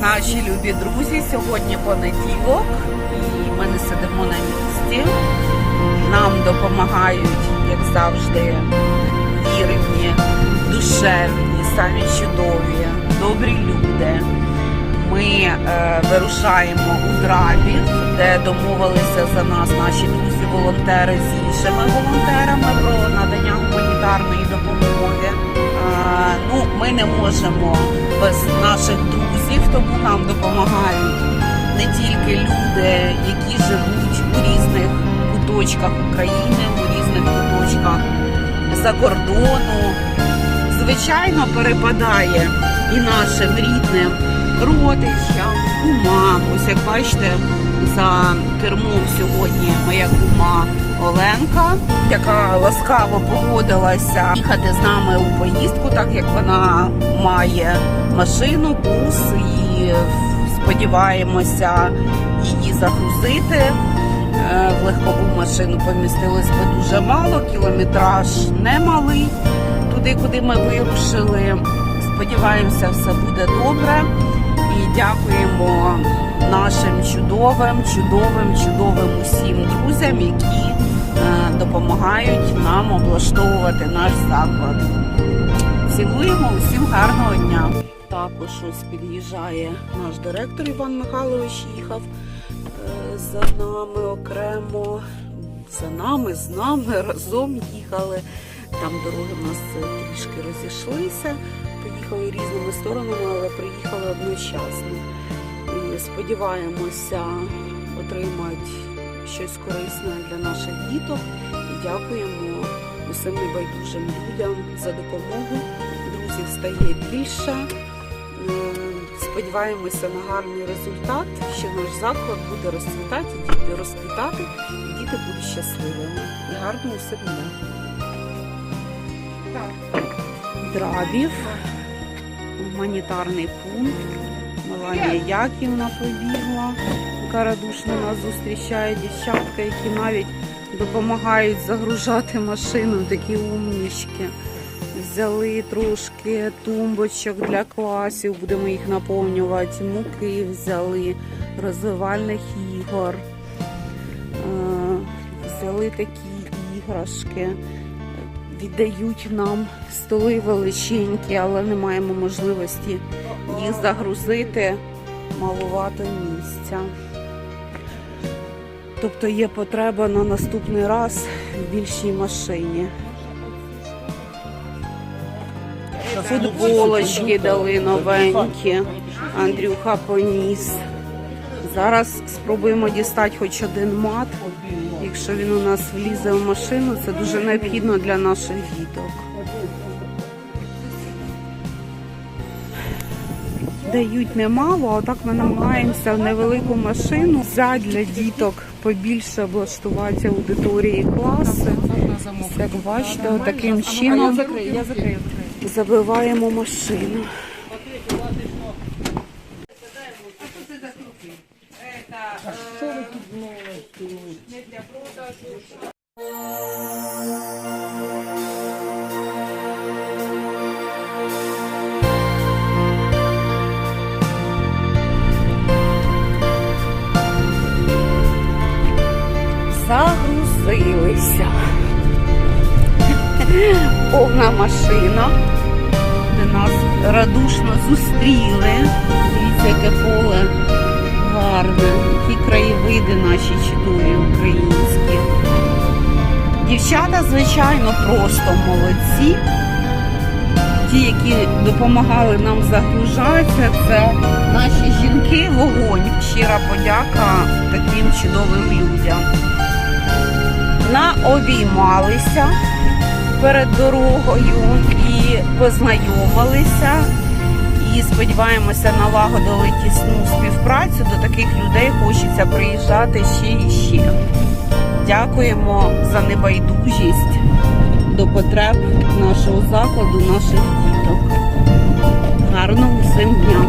Наші любі друзі, сьогодні понеділок, і ми не сидимо на місці. Нам допомагають, як завжди, вірні, душевні, самі чудові, добрі люди. Ми е, вирушаємо у Драбів, де домовилися за нас наші друзі-волонтери з іншими волонтерами про надання гуманітарної допомоги. Е, ну, ми не можемо без наших друзів, тому нам допомагають не тільки люди, які живуть у різних куточках України, у різних куточках за кордону. Звичайно, перепадає і нашим рідним родичам, кумам. Ось як бачите, за кермом сьогодні моя кума Оленка, яка ласкаво погодилася їхати з нами у поїздку, так як вона має машину, бус і сподіваємося її загрузити. Е, В легкову машину помістилось би дуже мало, кілометраж немалий туди, куди ми вирушили. Сподіваємося, все буде добре. І дякуємо нашим чудовим, чудовим, чудовим усім друзям, які е, допомагають нам облаштовувати наш заклад. Цілуємо усім гарного дня. Також ось під'їжджає наш директор Іван Михайлович. Їхав е, за нами окремо. За нами, з нами разом їхали. Там дороги в нас е, трішки розійшлися, поїхали різними сторонами, але приїхали одночасно. І сподіваємося отримати щось корисне для наших діток. І дякуємо усім небайдужим людям за допомогу. Друзів стає більше. Сподіваємося на гарний результат, що наш заклад буде розцвітати, діти розквітати, і діти будуть щасливими. І гарно усе буде. Драбів, гуманітарний пункт. Меланія Яківна побігла, яка радушно нас зустрічає. Дівчатка, які навіть допомагають загружати машину, такі умнічки. Взяли трошки тумбочок для класів, будемо їх наповнювати. Муки взяли, розвивальних ігор. Е, Взяли такі іграшки віддають нам столи величенькі, але не маємо можливості їх загрузити, малувати місця. Тобто є потреба на наступний раз в більшій машині. Футболочки дали новенькі. Андрюха поніс. Зараз спробуємо дістати хоч один мат. Якщо він у нас влізе в машину, це дуже необхідно для наших діток. Дають немало, а так ми намагаємося в невелику машину взяти для діток побільше облаштувати аудиторії класи. Як бачите, таким чином забиваємо машину. Загрузилися. Повна машина, радушно зустріли. Дивіться, яке поле гарне, які краєвиди наші чудові українські. Дівчата, звичайно, просто молодці. Ті, які допомагали нам загружатися, це наші жінки вогонь. Щира подяка таким чудовим людям. Наобіймалися перед дорогою і познайомилися. І сподіваємося, налагодили тісну співпрацю. До таких людей хочеться приїжджати ще і ще. Дякуємо за небайдужість до потреб нашого закладу, наших діток. Гарного всім дня.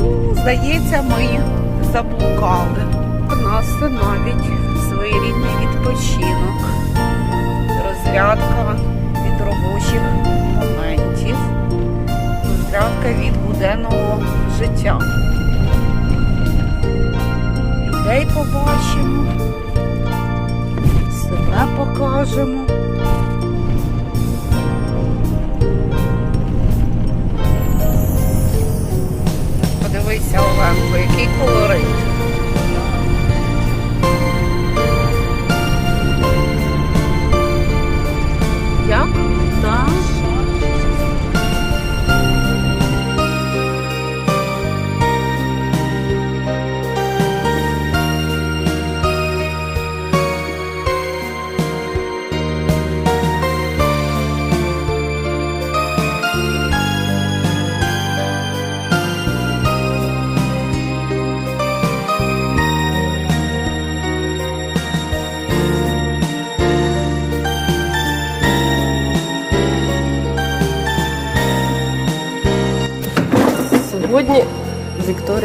Ну, здається, ми заблукали. У нас це навіть своєрідний відпочинок, розрядка робочих моментів. розрядка від буденного життя. Людей побачимо, себе покажемо.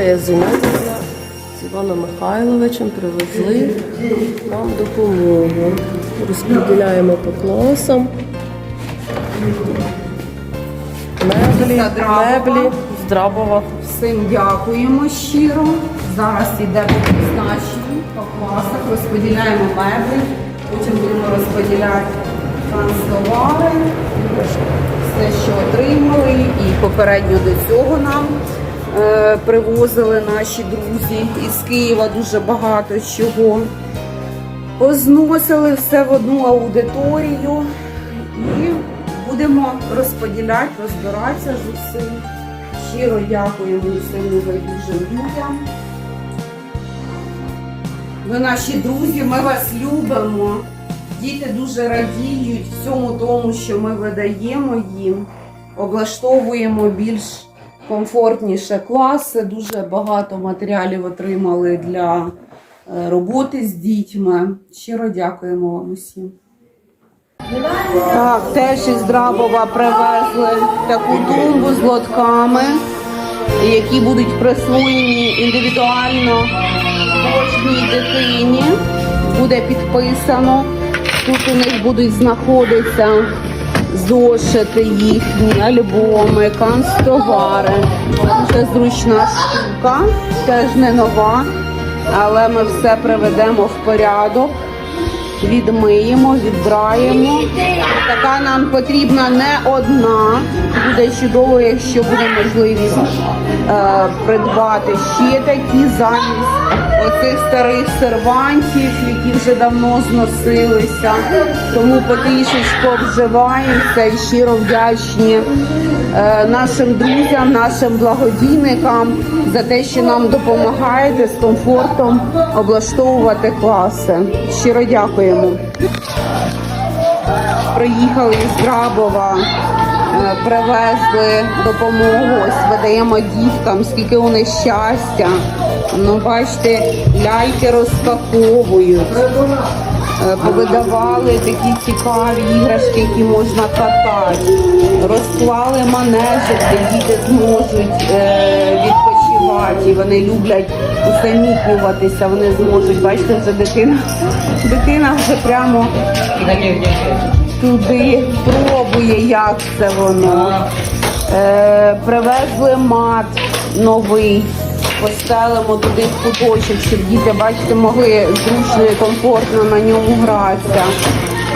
Вікторія Зиновівна з Іваном Михайловичем привезли нам допомогу. Розподіляємо по класам. Меблі, меблі з Драбова. Всім дякуємо щиро. Зараз йде по призначенню, по класах, розподіляємо меблі, потім будемо розподіляти канцтовари, все, що отримали, і попередньо до цього нам привозили наші друзі із Києва дуже багато чого. Позносили все в одну аудиторію і будемо розподіляти, розбиратися з усім. Щиро дякуємо усім небайдужим людям. Ви наші друзі, ми вас любимо. Діти дуже радіють всьому тому, що ми видаємо їм, облаштовуємо більш комфортніше класи. Дуже багато матеріалів отримали для е, роботи з дітьми. Щиро дякуємо вам усім. Так, теж із Драбова привезли таку тумбу з лотками, які будуть присвоєні індивідуально кожній дитині. Буде підписано. Тут у них будуть знаходитися зошити їхні, альбоми, канцтовари. Дуже зручна штука, теж не нова, але ми все приведемо в порядок відмиємо, віддраємо. Така нам потрібна не одна. Буде чудово, якщо буде можливість е, придбати ще такі замість оцих старих сервантів, які вже давно зносилися. Тому потрішечку обживаємося і щиро вдячні е, нашим друзям, нашим благодійникам за те, що нам допомагаєте з комфортом облаштовувати класи. Щиро дякуємо. Приїхали з Драбова, е, привезли допомогу, ось видаємо діткам, скільки у них щастя. Ну, бачите, ляйки розпаковують. Е, Повидавали такі цікаві іграшки, які можна катати. Розклали манежик, де діти зможуть е, відпочивати. Вони люблять усамітнюватися, вони зможуть. Бачите, вже дитина, дитина вже прямо туди пробує, як це воно. Е, привезли мат новий, постелимо туди в куточок, щоб діти, бачите, могли зручно і комфортно на ньому гратися.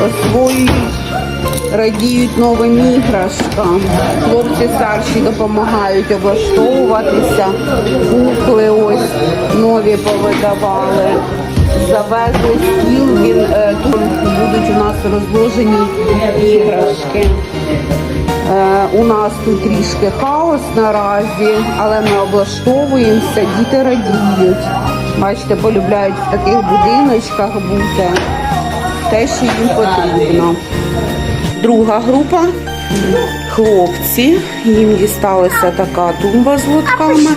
Освоюють, радіють новим іграшкам. Хлопці старші допомагають облаштовуватися. Кукли ось нові повидавали. Завезли стіл, він е, будуть у нас розложені іграшки. Е, у нас тут трішки хаос наразі, але ми облаштовуємося, діти радіють. Бачите, полюбляють в таких будиночках бути. Те, що їм потрібно. Друга група хлопці. Їм дісталася така тумба з лотками,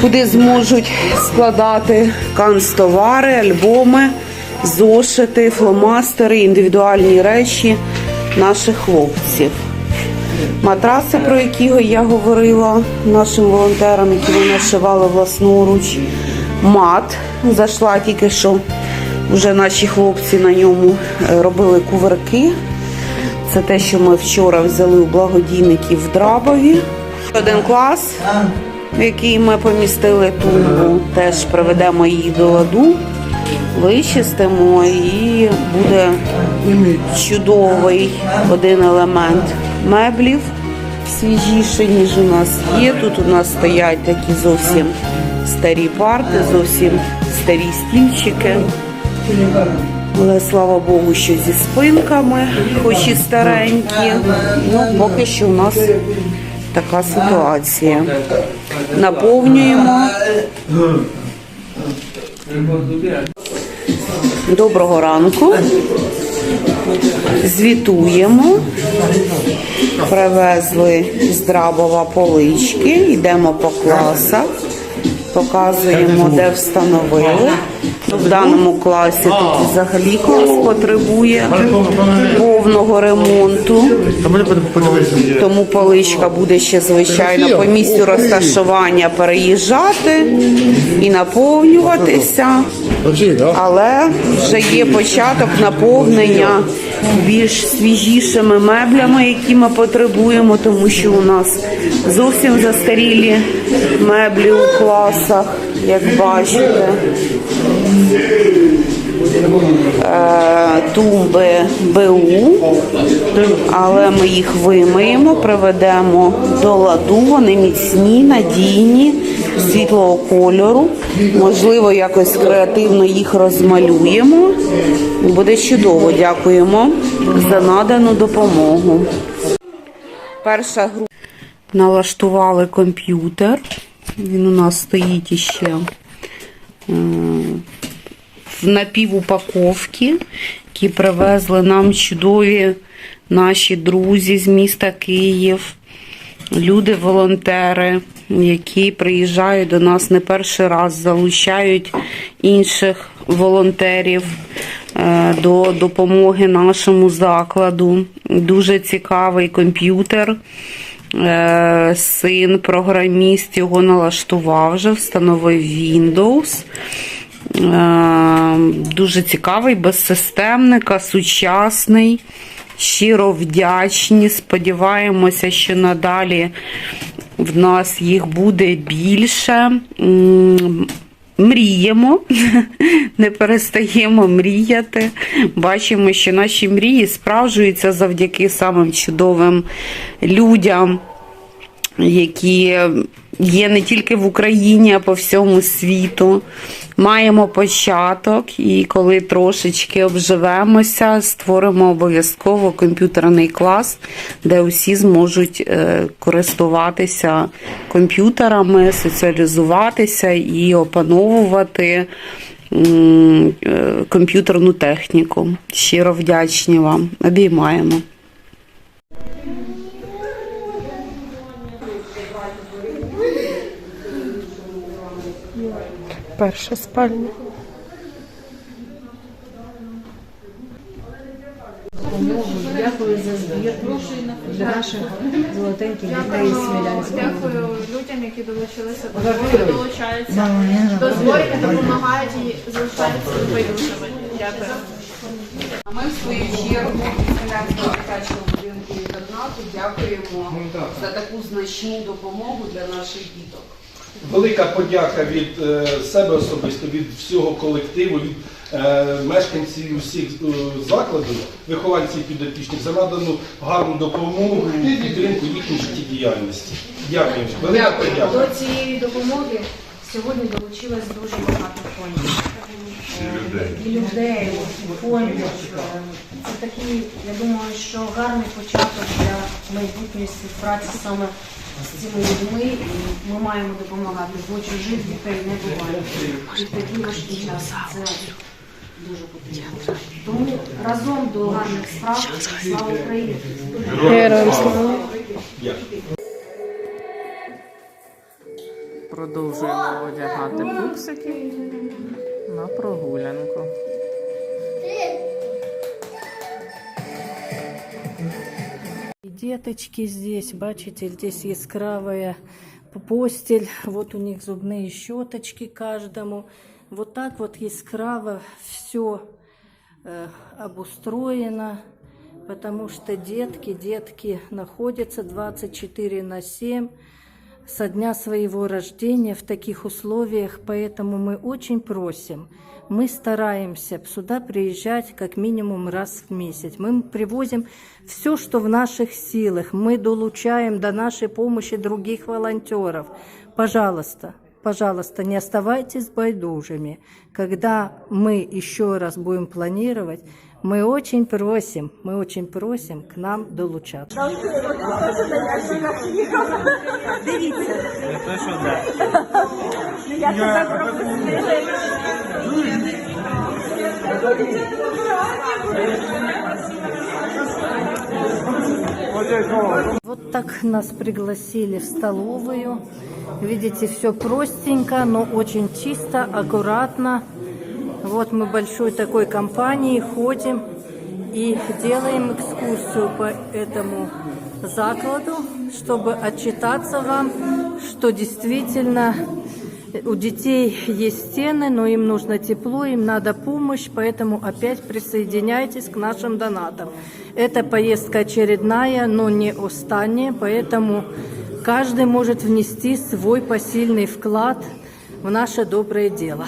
куди зможуть складати канцтовари, альбоми, зошити, фломастери, індивідуальні речі наших хлопців. Матраси, про які я говорила нашим волонтерам, які вони нашивали власноруч. Мат зайшла тільки що вже наші хлопці на ньому е, робили кувырки. Це те, що ми вчора взяли у благодійників в Драбові. Один клас, в який ми помістили тумбу, теж приведемо її до ладу, вичистимо і буде чудовий один елемент меблів, свіжіший, ніж у нас є. Тут у нас стоять такі зовсім старі парти, зовсім старі стільчики. Але слава Богу, що зі спинками, хоч і старенькі. Ну, поки що у нас така ситуація. Наповнюємо. Доброго ранку. Звітуємо. Привезли з Драбова полички, йдемо по класах, показуємо, де встановили. В даному класі тут взагалі клас потребує повного ремонту. Тому поличка буде ще звичайно по місцю розташування переїжджати і наповнюватися. Але вже є початок наповнення більш свіжішими меблями, які ми потребуємо, тому що у нас зовсім застарілі меблі у класах, як бачите. Е, Тумби БУ, але ми їх вимиємо, приведемо до ладу. Вони міцні, надійні, світлого кольору. Можливо, якось креативно їх розмалюємо. Буде чудово. Дякуємо за надану допомогу. Перша група налаштували комп'ютер. Він у нас стоїть іще е, в напівупаковці, які привезли нам чудові наші друзі з міста Київ, люди-волонтери, які приїжджають до нас не перший раз, залучають інших волонтерів е, до допомоги нашому закладу. Дуже цікавий комп'ютер. Е, Син, програміст його налаштував вже, встановив Windows. Е, Дуже цікавий, без системника, сучасний. Щиро вдячні. Сподіваємося, що надалі в нас їх буде більше. Мріємо, не перестаємо мріяти. Бачимо, що наші мрії справжуються завдяки самим чудовим людям, які є не тільки в Україні, а по всьому світу. Маємо початок, і коли трошечки обживемося, створимо обов'язково комп'ютерний клас, де усі зможуть е, користуватися комп'ютерами, соціалізуватися і опановувати е, комп'ютерну техніку. Щиро вдячні вам. Обіймаємо. Перша спальня. Дякую за збір для наших золотеньких дітей з Смілянського. Дякую людям, які долучилися до збору, долучаються до зборів допомагають і залишаються небайдужими. Дякую. А ми в свою чергу Селянського дитячого будинку інтернату дякуємо за таку значну допомогу для наших діток. Велика подяка від е, себе особисто, від всього колективу, від е, мешканців усіх е, закладів, вихованців підопічних за надану гарну допомогу і підтримку їхньої життєдіяльності. Дякую. Велика подяка. До цієї допомоги сьогодні долучилось дуже багато фондів. І людей, фондів. Це такий, я думаю, що гарний початок для майбутньої співпраці саме з цими людьми. І ми маємо допомагати, бо чужих дітей не буває. І в такий важкий час це дуже потрібно. Тому разом до гарних справ. Слава Україні! Героям слава. Продовжуємо одягати пупсики на прогулянку. Деточки здесь, бачите, здесь яскравая постель, вот у них зубные щеточки каждому. Вот так вот яскраво все обустроено, потому что детки, детки находятся 24 на 7 со дня своего рождения в таких условиях, поэтому мы очень просим, мы стараемся сюда приезжать как минимум раз в месяц. Мы привозим все, что в наших силах, мы долучаем до нашей помощи других волонтеров. Пожалуйста, пожалуйста, не оставайтесь байдужими. Когда мы еще раз будем планировать, мы очень просим, мы очень просим к нам долучаться. Вот так нас пригласили в столовую. Видите, все простенько, но очень чисто, аккуратно. Вот мы большой такой компанией ходим и делаем экскурсию по этому закладу, чтобы отчитаться вам, что действительно у детей есть стены, но им нужно тепло, им надо помощь, поэтому опять присоединяйтесь к нашим донатам. Эта поездка очередная, но не остання, поэтому каждый может внести свой посильный вклад в наше доброе дело.